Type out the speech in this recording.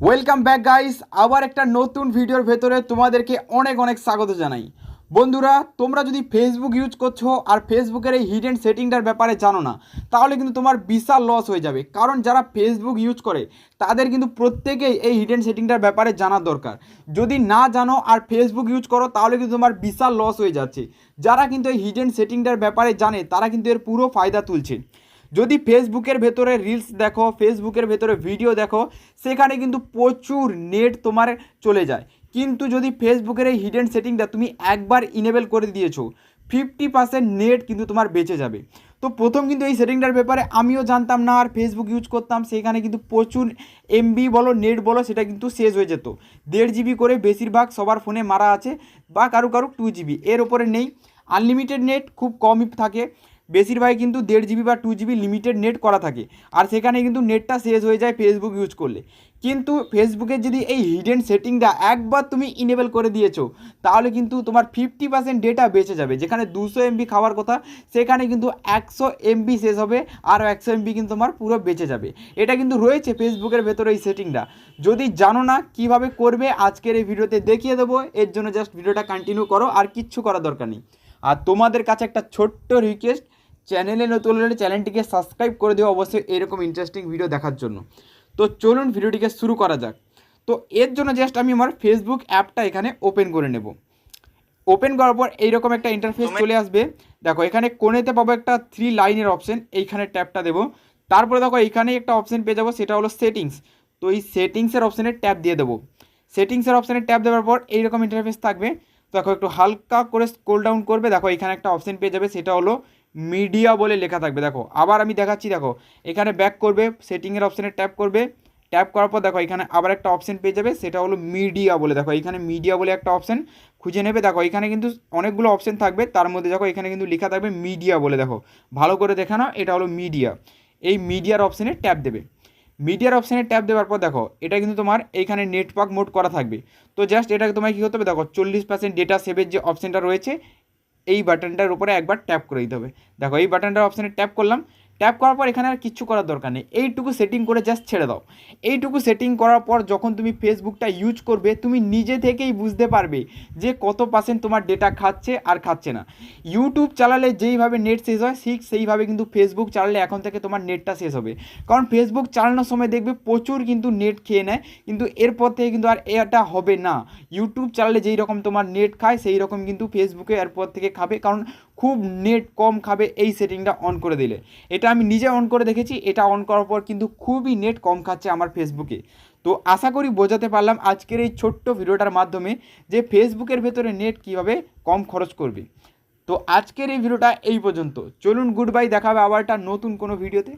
Welcome back guys আবার একটা নতুন ভিডিওর ভেতরে তোমাদেরকে অনেক অনেক স্বাগত জানাই। বন্ধুরা, তোমরা যদি ফেসবুক ইউজ করছ আর ফেসবুকের এই হিডেন সেটিংটার ব্যাপারে জানো না, তাহলে কিন্তু তোমার বিশাল লস হয়ে যাবে। কারণ যারা ফেসবুক ইউজ করে, তাদের কিন্তু প্রত্যেকেই এই হিডেন সেটিংটার ব্যাপারে জানা দরকার। যদি না জানো আর ফেসবুক ইউজ করো, তাহলে কিন্তু তোমার বিশাল লস হয়ে যাচ্ছে। যারা কিন্তু এই হিডেন সেটিংটার ব্যাপারে জানে, তারা কিন্তু এর পুরো ফায়দা তুলছে। যদি ফেসবুকের ভেতরে রিলস দেখো ফেসবুকের ভেতরে ভিডিও দেখো, সেখানে কিন্তু প্রচুর নেট তোমার চলে যায়। কিন্তু যদি ফেসবুকের এই হিডেন সেটিংটা তুমি একবার ইনেবল করে দিয়েছ ফিফটি পার্সেন্ট নেট কিন্তু তোমার বেঁচে যাবে। তো প্রথম কিন্তু এই সেটিংটার ব্যাপারে আমিও জানতাম না, আর ফেসবুক ইউজ করতাম, সেখানে কিন্তু প্রচুর এমবি বলো নেট বলো, সেটা কিন্তু শেষ হয়ে যেত। দেড় জিবি করে বেশিরভাগ সবার ফোনে মারা আছে, বা কারও কারও টু জিবি এর ওপরে নেই। আনলিমিটেড নেট খুব কমই থাকে। বেশিরভাগ কিন্তু দেড় জিবি বা টু জিবি লিমিটেড নেট করা থাকে। আর সেখানে কিন্তু নেটটা শেষ হয়ে যায় ফেসবুক ইউজ করলে। কিন্তু ফেসবুকের যদি এই হিডেন সেটিংটা একবার তুমি ইনেবল করে দিয়েছ, তাহলে কিন্তু তোমার ফিফটি পার্সেন্ট ডেটা বেঁচে যাবে। যেখানে দুশো এমবি খাওয়ার কথা, সেখানে কিন্তু একশো এমবি শেষ হবে আর একশো এমবি কিন্তু তোমার পুরো বেঁচে যাবে। এটা কিন্তু রয়েছে ফেসবুকের ভেতরে এই সেটিংটা যদি জানো না কীভাবে করবে, আজকের এই ভিডিওতে দেখিয়ে দেবো। এর জন্য জাস্ট ভিডিওটা কন্টিনিউ করো, আর কিচ্ছু করার দরকার নেই। আর তোমাদের কাছে একটা ছোট্ট রিকোয়েস্ট চ্যানেলে নতুন হলে চ্যানেলটিকে সাবস্ক্রাইব করে দিও অবশ্যই এরকম ইন্টারেস্টিং ভিডিও দেখার জন্য। তো চলুন ভিডিওটিকে শুরু করা যাক। তো এর জন্য জাস্ট আমি আমার ফেসবুক অ্যাপটা এখানে ওপেন করে নেব। ওপেন করার পর এইরকম একটা ইন্টারফেস চলে আসবে। দেখো এখানে কোণেতে পাবো একটা থ্রি লাইনের অপশন এইখানে ট্যাপটা দেবো। তারপরে দেখো এইখানে একটা অপশন পেয়ে যাব সেটা হলো সেটিংস তো এই সেটিংসের অপশানে ট্যাপ দিয়ে দেবো। সেটিংসের অপশানে ট্যাপ দেওয়ার পর এইরকম ইন্টারফেস থাকবে। দেখো একটু হালকা করে স্ক্রোল ডাউন করবে। দেখো এখানে একটা অপশন পেয়ে যাবে সেটা হলো মিডিয়া বলে লেখা থাকবে, দেখো। আবার আমি দেখাচ্ছি, দেখো, এখানে ব্যাক করবে সেটিংয়ের অপশানে ট্যাপ করবে। ট্যাপ করার পর, দেখো, এখানে আবার একটা অপশন পেয়ে যাবে, সেটা হলো মিডিয়া বলে। দেখো, এখানে মিডিয়া বলে একটা অপশন খুঁজে নেবে। দেখো, এখানে কিন্তু অনেকগুলো অপশন থাকবে, তার মধ্যে, দেখো, এখানে কিন্তু লেখা থাকবে মিডিয়া বলে। দেখো, ভালো করে দেখে নাও, এটা হলো মিডিয়া এই মিডিয়ার অপশানে ট্যাপ দেবে। মিডিয়ার অপশানে ট্যাপ দেওয়ার পর, দেখো, এটা কিন্তু তোমার এইখানে নেটওয়ার্ক মোড করা থাকবে। তো জাস্ট এটাকে তোমায় কী করতে হবে, দেখো, চল্লিশ পার্সেন্ট ডেটা সেভের যে অপশানটা রয়েছে এই বাটনটার উপরে একবার ট্যাপ করে দিতে হবে। দেখো এই বাটনটার অপশানে ট্যাপ করলাম ট্যাপ করার পর এখানে আর কিচ্ছু করার দরকার নেই। এইটুকু সেটিং করে জাস্ট ছেড়ে দাও। এইটুকু সেটিং করার পর যখন তুমি ফেসবুকটা ইউজ করবে, তুমি নিজে থেকেই বুঝতে পারবে যে কত পার্সেন্ট তোমার ডেটা খাচ্ছে আর খাচ্ছে না। ইউটিউব চালালে যেইভাবে নেট শেষ হয়, ঠিক সেইভাবে কিন্তু ফেসবুক চালালে এখন থেকে তোমার নেটটা শেষ হবে। কারণ ফেসবুক চালানোর সময় দেখবে প্রচুর কিন্তু নেট খেয়ে নেয়, কিন্তু এরপর থেকে কিন্তু আর এটা হবে না। ইউটিউব চালালে যেই রকম তোমার নেট খায় সেই রকম কিন্তু ফেসবুকে এরপর থেকে খাবে, কারণ খুব নেট কম খাবে এই সেটিংটা অন করে দিলে। এটা আমি নিজে অন করে দেখেছি, এটা অন করার পর কিন্তু খুবই নেট কম খাচ্ছে আমার ফেসবুকে তো আশা করি বোঝাতে পারলাম আজকের এই ছোট্ট ভিডিওটার মাধ্যমে যে ফেসবুকের ভেতরে নেট কীভাবে কম খরচ করবে। তো আজকের এই ভিডিওটা এই পর্যন্ত। চলুন গুড বাই দেখাবে আবার একটা নতুন কোনো ভিডিওতে